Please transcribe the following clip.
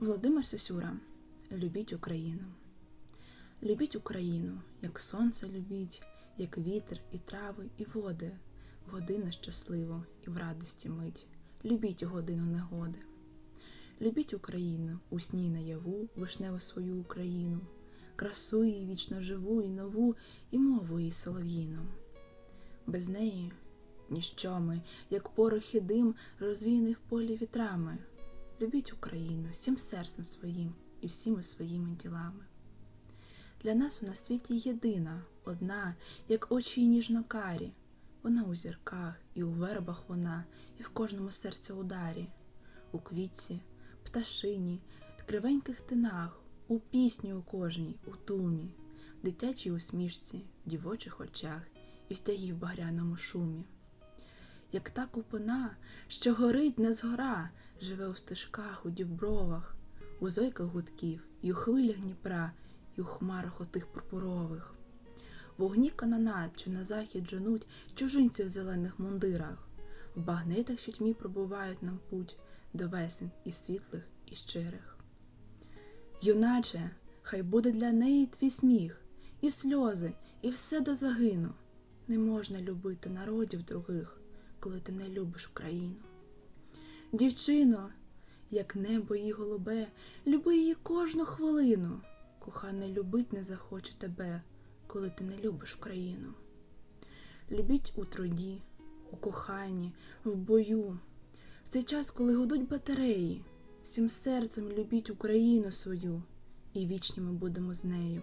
Володимир Сосюра, любіть Україну. Любіть Україну, як сонце любіть, як вітер і трави, і води, в годину і в радості мить. Любіть годину негоди. Любіть Україну, у сні наяву, вишневу свою Україну, красу її вічно живу і нову, і мову її солов'їну. Без неї ніщо ми, як порох і дим, розвіяний в полі вітрами. Любіть Україну всім серцем своїм і всіми своїми ділами. Для нас вона в світі єдина, одна, як очі її ніжно-карі. Вона у зірках, і у вербах вона, і в кожному серці ударі, у квітці, пташині, кривеньких тинах, у пісні у кожній, у тумі, в дитячій усмішці, дівочих очах і в стягі в багряному шумі. Як та купина, що горить не згора, живе у стежках, у дівбровах, у зойках гудків, і у хвилях Дніпра, і у хмарах отих пурпурових. Вогні канонат, що на захід женуть чужинці в зелених мундирах, в багнетах, що тьмі пробувають нам путь до весен і світлих, і щирих. Юначе, хай буде для неї твій сміх, і сльози, і все до загину. Не можна любити народів других, коли ти не любиш Україну. Дівчино, як небо її голубе, люби її кожну хвилину. Коханий любить не захоче тебе, коли ти не любиш Україну. Любіть у труді, у коханні, в бою, в цей час, коли гудуть батареї, всім серцем любіть Україну свою, і вічні ми будемо з нею.